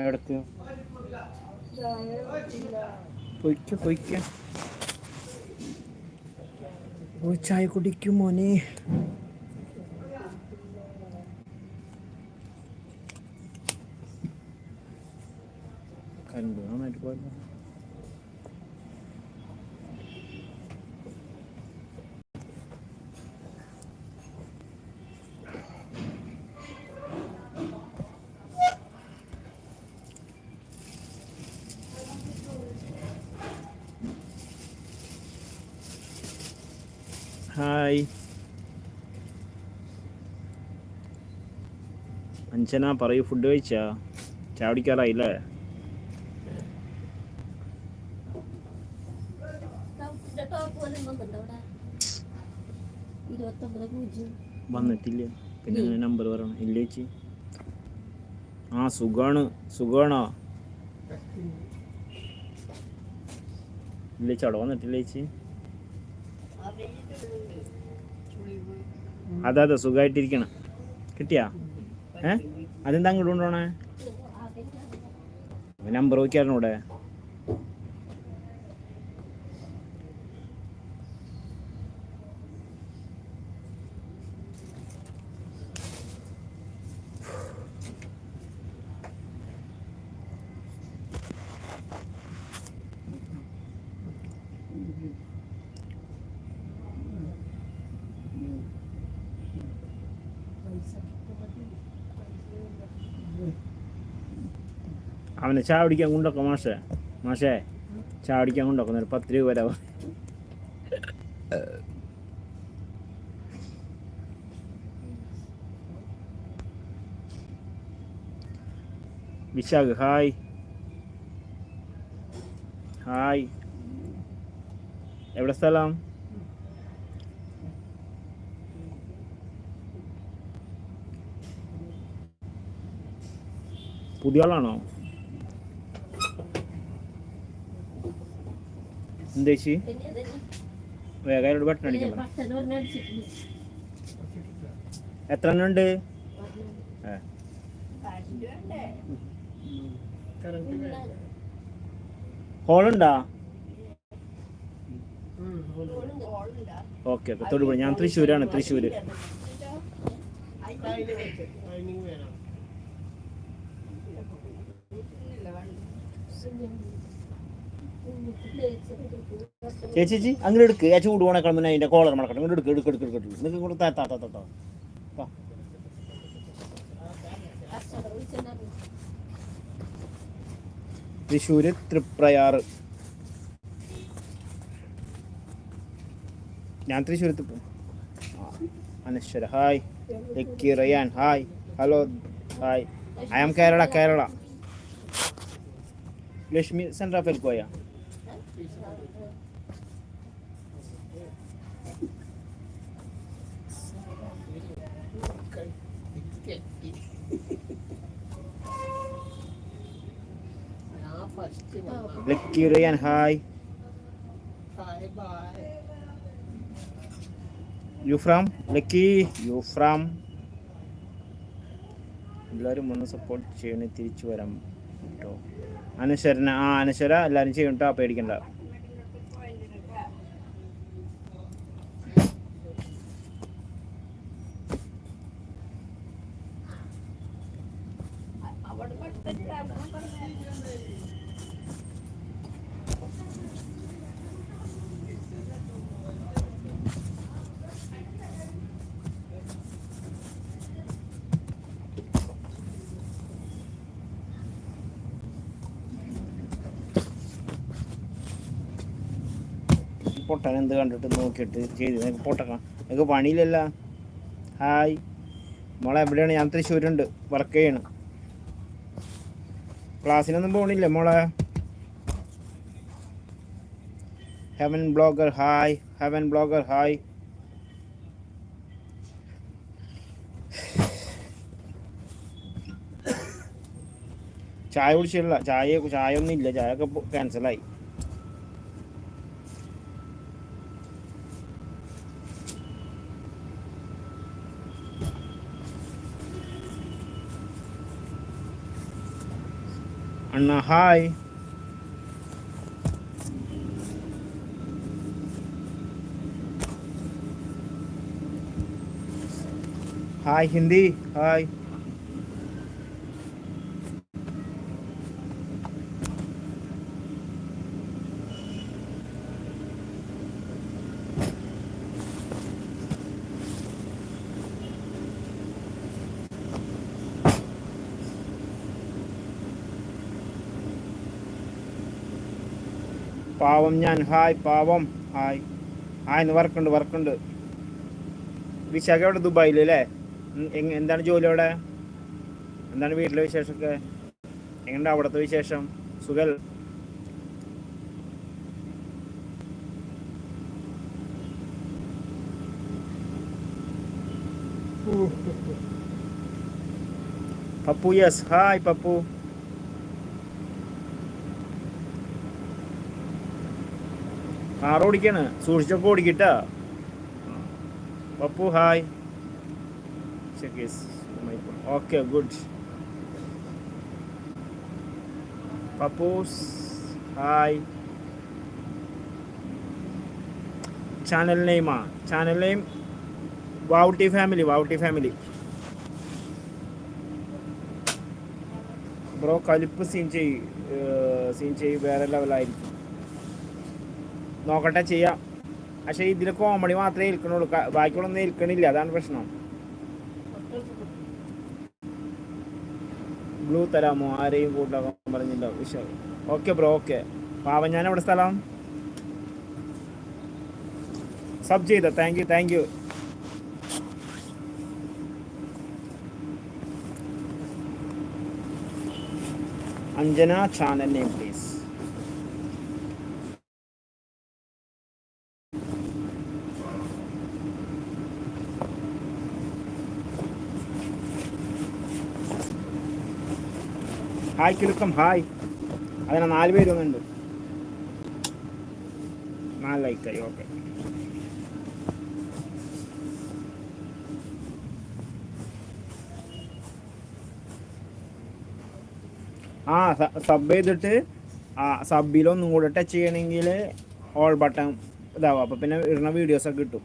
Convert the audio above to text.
എവിടക്ക്? പൊയ്ക്ക പൊയ്ക്ക. ചായ കുടിക്കും മോനെ. കണ്ടു നന്നായിട്ട് പോയല്ലോ ഹായ്. അഞ്ചന പറയൂ ഫുഡ് കഴിച്ചാ? ചാവടിക്കാറായില്ലേ വന്നിട്ടില്ല. പിന്നെ നമ്പർ പറയണം. ഇല്ല ചേച്ചി. ആ സുഖാണ്. സുഖാണോ? ഇല്ല അവിടെ വന്നിട്ടില്ല ചേച്ചി. അതെ അതെ സുഖമായിട്ടിരിക്കണം കിട്ടിയാ? ഏ? അതെന്താ അങ്ങോട്ട് കൊണ്ടുപോണേ നമ്പർ നോക്കിയായിരുന്നു ഇവിടെ? അവനെ ചായ പിടിക്കാൻ കൊണ്ടൊക്കെ മാഷേ. മാഷേ ചായ പിടിക്കാൻ കൊണ്ടൊക്കെ. ഒരു പത്ത് രൂപ വരാം വിശാഖ് ഹായ്. ഹായ്. എവിടെ സ്ഥലം? പുതിയ ആളാണോ എന്തേച്ചി വേഗം ബട്ടൺ അടിക്കണം എത്ര എണ്ണം ഉണ്ട്. ഹോളുണ്ടാ ഓക്കെ ഓക്കെ തൊടുപുഴ. ഞാൻ തൃശ്ശൂരാണ് തൃശ്ശൂര്. ചേച്ചി ചേച്ചി അങ്ങനെ എടുക്ക്. ആ ചൂട് മുന്നേ അതിന്റെ കോളർ മടക്കണം ഇങ്ങോട്ട് എടുക്ക് എടുക്ക് എടുക്ക് എടുക്ക് നിങ്ങൾക്ക് ഇങ്ങോട്ട് താ താ താ താ. തൃശ്ശൂര് തൃപ്രയാറ് ഞാൻ Thrissur Anashwara. Hi. Rayan hi. Hello. Hi. I am Kerala Kerala. Lakshmi സെൻട്ര ഫെൽക്കോയ Lucky Rayan hi. You from Lucky you from എല്ലാവരും ഒന്ന് സപ്പോർട്ട് ചെയ്യണേ തിരിച്ചു വരാം. കേട്ടോ. അനുസരണ ആ അനുസര എല്ലാവരും ചെയ്യും കേട്ടോ പേടിക്കണ്ട. പൊട്ടൻ എന്ത് കണ്ടിട്ട് നോക്കിയിട്ട് ചെയ്ത്. പൊട്ടക്കാം നിനക്ക് പണിയില്ലല്ല. ഹായ്. മോളെ എവിടെയാണ്? ഞാൻ തൃശ്ശൂരുണ്ട്. വർക്ക് ചെയ്യണം. ക്ലാസ്സിനൊന്നും പോകണില്ല മോളെ. Heaven blogger hi heaven blogger hi ചായ കുടിച്ചില്ല ചായ ചായ ഒന്നും ഇല്ല ചായ ഒക്കെ ക്യാൻസലായി അണ്ണ ഹായ് ഹായ് ഹിന്ദി ഹായ് പാവം ഞാൻ ഹായ് പാവം ഹായ്. ഹായ് ഇന്ന് വർക്കുണ്ട് വർക്കുണ്ട്. വിശാഖ അവിടെ ദുബായിൽ അല്ലേ? എന്താണ് ജോലി അവിടെ? എന്താണ് വീട്ടിലെ വിശേഷമൊക്കെ? എങ്ങനെയുണ്ട് അവിടുത്തെ വിശേഷം? സുഖൽ Pappu yes hi Pappu. Car ഓടിക്കാണ് സൂക്ഷിച്ചൊക്കെ ഓടിക്കിട്ടാ. Pappu hi okay good Pappus hi channel നെയിമാ channel name Vavutty family Vavutty family bro കലിപ്പ് സീൻ ചെയ് സീൻ ചെയ് വേറെ ലെവലായിരിക്കും നോക്കട്ടെ ചെയ്യാം. പക്ഷേ ഇതിൽ കോമഡി മാത്രമേ ഏൽക്കണുള്ളൂ ബാക്കിയുള്ളൊന്നും ഏൽക്കണില്ല അതാണ് പ്രശ്നം. ബ്ലൂ തരാമോ? ആരെയും കൂട്ടാക്കാൻ പറഞ്ഞില്ല. വിശ്വ ഓക്കെ ബ്രോ ഓക്കെ പാവം ഞാൻ എവിടെ സ്ഥലം? സബ് ചെയ്ത? Thank you thank you Anjana channel name please hi Kilukkam hi. അതിനെ നാല് പേര് വന്നുണ്ട് നാല് ലൈക്കായി ഓക്കെ ആ സബ് ചെയ്തിട്ട് ആ സബിലൊന്നും കൂടെ ടച്ച് ചെയ്യണമെങ്കിൽ ഓൾ ബട്ടൺ ഇതാവും. അപ്പോൾ പിന്നെ ഇടുന്ന വീഡിയോസൊക്കെ കിട്ടും.